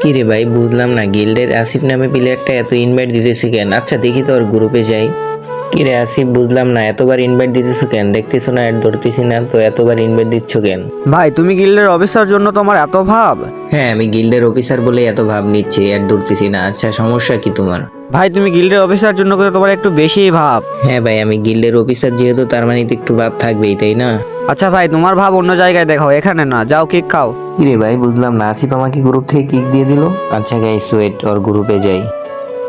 কি রে ভাই বুঝলাম না গিল্ডের আসিফ নামে প্লেয়ারটা এত ইনভাইট দিতেছি কেন? আচ্ছা দেখি তো ওর গ্রুপে যাই। কিরে আসিফ বুঝলাম না এতবার ইনভাইট দিতেছো কেন? দেখতেছো না অ্যাড ধরতেছি না তো এতবার ইনভাইট দিচ্ছ কেন? ভাই তুমি গিল্ডের অফিসার জন্য তোমার এত ভাব? হ্যাঁ আমি গিল্ডের অফিসার বলে এত ভাব নিচ্ছি অ্যাড ধরতেছি না। আচ্ছা সমস্যা কি তোমার? ভাই তুমি গিল্ডের অফিসার জন্য কিন্তু তোমার একটু বেশিই ভাব। হ্যাঁ ভাই আমি গিল্ডের অফিসার যেহেতু তার মানে তো একটু ভাব থাকবেই তাই না? আচ্ছা ভাই তোমার ভাব অন্য জায়গায় দেখাও এখানে না যাও কেক খাও। কিরে ভাই বুঝলাম না আসিফ আমাকে গ্রুপ থেকে কেক দিয়ে দিল? আচ্ছা গাইস ওয়েট ওর গ্রুপে যাই।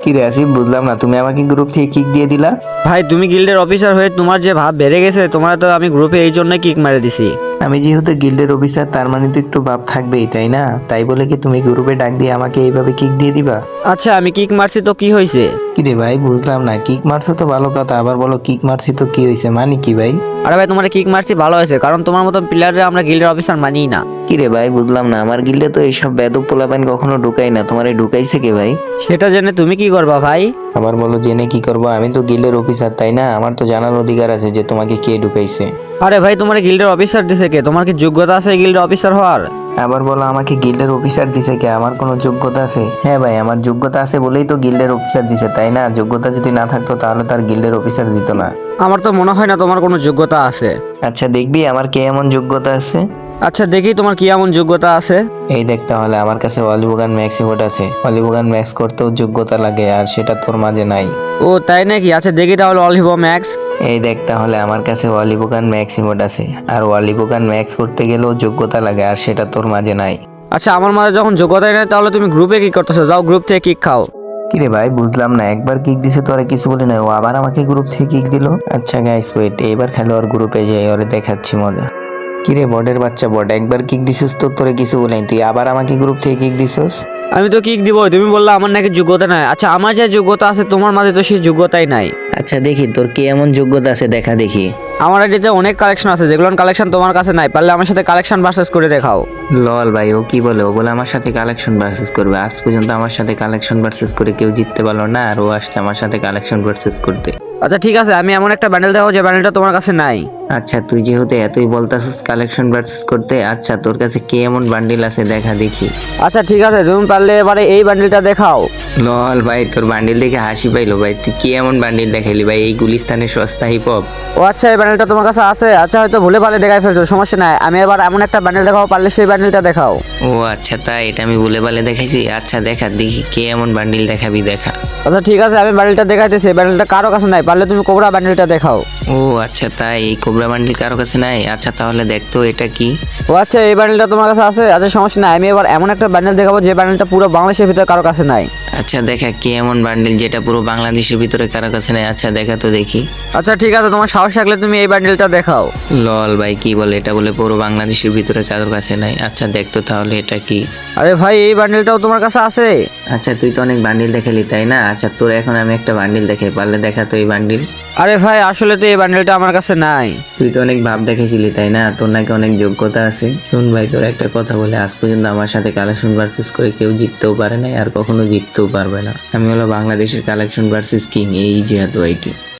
কিরে আসিফ বুঝলাম না তুমি আমাকে গ্রুপ থেকে কিক দিয়ে দিলা? ভাই তুমি গিল্ডের অফিসার হয়ে তোমার যে ভাব বেড়ে গেছে তোমার তো আমি গ্রুপে এই জন্য কিক মারে দিছি। আমি যেহেতু গিল্ডের অফিসার তার মানে তো একটু ভাব থাকবেই তাই না? তাই বলে কি তুমি গ্রুপে ডাক দিয়ে আমাকে এইভাবে কিক দিয়ে দিবা? আচ্ছা আমি কিক মারছি তো কি হয়েছে কি রে ভাই বুঝলাম না কিক মারছো তো ভালো কথা আবার বলো কিক মারছি তো কি হয়েছে মানে কি ভাই? আরে ভাই তোমার কিক মারছি ভালো হয়েছে কারণ তোমার মতন প্লেয়াররা আমরা গিল্ডের অফিসার মানি না। কি রে ভাই বুঝলাম না আমার গিল্ডে তো এইসব বেদব পোলাপান কখনো ঢুকাই না তোমার এই ঢুকাইছে কে ভাই? সেটা জেনে তুমি কি করবা ভাই? আবার বলো জেনে কি করব আমি তো গিল্ডের অফিসার তাই না? আমার তো জানার অধিকার আছে যে তোমাকে কে ঢুকাইছে। আরে ভাই তোমার গিল্ডের অফিসার দিছে কে তোমার কি যোগ্যতা আছে গিল্ডের অফিসার হওয়ার? আবার বলো আমাকে গিল্ডের অফিসার দিছে কে? আমার কোনো যোগ্যতা আছে? হ্যাঁ ভাই আমার যোগ্যতা আছে বলেই তো গিল্ডের অফিসার দিছে তাই না? যোগ্যতা যদি না থাকতো তাহলে তার গিল্ডের অফিসার দিত না। আমার তো মনে হয় না তোমার কোনো যোগ্যতা আছে। আচ্ছা দেখবি আমার কে এমন যোগ্যতা আছে? আচ্ছা দেখি তোমার কি এমন যোগ্যতা আছে। এই দেখ তাহলে আমার কাছে অলিবোগান ম্যাক্স ইভোট আছে। অলিবোগান ম্যাক্স করতেও যোগ্যতা লাগে আর সেটা তোর মাঝে নাই। ও তাই নাকি? আচ্ছা দেখি তাহলে অল হিবো ম্যাক্স। এই দেখ তাহলে আমার কাছে ওয়ালিবোগান ম্যাক্স ইমোট আছে। আর ওয়ালিবোগান ম্যাক্স করতে গেলেও যোগ্যতা লাগে আর সেটা তোর মাঝে নাই। আচ্ছা আমার মাঝে যখন যোগ্যতাই নাই তাহলে তুমি গ্রুপে কি করতেছো? যাও গ্রুপ থেকে কিক খাও। কিরে ভাই বুঝলাম না একবার কিক দিছে তোরা কিছু বলি না ও আবার আমাকে গ্রুপ থেকে কিক দিল? আচ্ছা গাইস ওয়েট এবার খালি ওর গ্রুপে যাই ওরে দেখাচ্ছি মজা। কিরে বডের বাচ্চা বড একবার কিক দিছিস তো? তোরে কিছু বলি তুই আবার আমাকে গ্রুপ থেকে কিক দিছিস? আমি তো কিক দিব তুমি বললে আমার নাকি যোগ্যতা নাই। আচ্ছা আমার যে যোগ্যতা আছে তোমার মাঝে তো সেই যোগ্যতাই নাই। আচ্ছা দেখি তোর কি এমন যোগ্যতা আছে? দেখা দেখি। আমার আইডিতে অনেক কালেকশন আছে যেগুলো কালেকশন তোমার কাছে নাই পারলে আমার সাথে কালেকশন ভার্সেস করে দেখাও। লল ভাই ও কি বলে? ও বলে আমার সাথে কালেকশন ভার্সেস করবে। আজ পর্যন্ত আমার সাথে কালেকশন ভার্সেস করে কেউ জিততে পারল না আর ও আসছে আমার সাথে কালেকশন ভার্সেস করতে। আচ্ছা ঠিক আছে আমি এমন একটা ব্যান্ডেল দেখাও যে ব্যান্ডেলটা তোমার কাছে নাই। আচ্ছা তুই যেহেতু এতই বলতাছিস কালেকশন ভার্সেস করতে আচ্ছা তোর কাছে কে এমন বান্ডিল আছে? দেখা দেখি। আচ্ছা ঠিক আছে তুমি পারলে এবারে এই ব্যান্ডেলটা দেখাও। লল ভাই তোর বান্ডিল দেখে হাসি পাইলো ভাই। তুই কি এমন বান্ডিল দেখাইলি ভাই? এই গুলিস্তানের সস্তা হিপ হপ ও আচ্ছা এই ব্যান্ডেলটা তোমার কাছে আছে? আচ্ছা হয়তো ভুলে পারলে দেখাই ফেলছো সমস্যা নাই। আমি এবার এমন একটা ব্যান্ডেল দেখাও পারলে সেই ব্যান্ডেলটা দেখাও। ও আচ্ছা তাই এটা আমি বলে বলে দেখাইছি? আচ্ছা দেখা দেখি কে এমন বান্ডিল দেখাবি দেখা। আচ্ছা ঠিক আছে আমি ব্যান্ডেলটা দেখাইতেছি। ব্যান্ডেলটা কারও কাছে নাই পারলে তুমি কোবরা ব্যান্ডেলটা দেখাও। ও আচ্ছা তাই এই কোবরা বান্ডিল কারও কাছে নাই? আচ্ছা তাহলে দেখতো এটা কি। ও আচ্ছা এই ব্যান্ডেলটা তোমার কাছে আছে? আচ্ছা সমস্যা নাই আমি এবার এমন একটা ব্যান্ডেল দেখাবো যে ব্যান্ডেলটা পুরো বাংলাদেশের ভিতরে কারও কাছে নাই। আচ্ছা দেখা কি এমন বান্ডিল যেটা পুরো বাংলাদেশের ভিতরে কারও কাছে নেই? আচ্ছা দেখা তো দেখি। আচ্ছা ঠিক আছে তোমার সাহস থাকলে তুমি এই বান্ডেলটা দেখাও। লল ভাই কি বলে? এটা বলে পুরো বাংলাদেশের ভিতরে কারোর কাছে নাই। আচ্ছা দেখতো তাহলে এটা কি? আরে ভাই এই বান্ডেলটাও তোমার কাছে আছে? আচ্ছা তুই তো অনেক বান্ডিল দেখালি তাই না? আচ্ছা তোর এখন আমি একটা বান্ডিল দেখাই পারলে দেখা তো এই বান্ডিল আরে ভাই, আসলে তো এই ব্যান্ডেলটা আমার কাছে নাই। তুই তো অনেক ভাব দেখেছিলি তাই না? তোর নাকি অনেক যোগ্যতা আছে। শুন ভাই, তোর একটা কথা বলে, আজ পর্যন্ত আমার সাথে কালেকশন ভার্সেস করে কেউ জিততেও পারে নাই, আর কখনো জিততেও পারবে না। আমি হলো বাংলাদেশের কালেকশন ভার্সেস কিং এই জিহাদ ওয়াইটি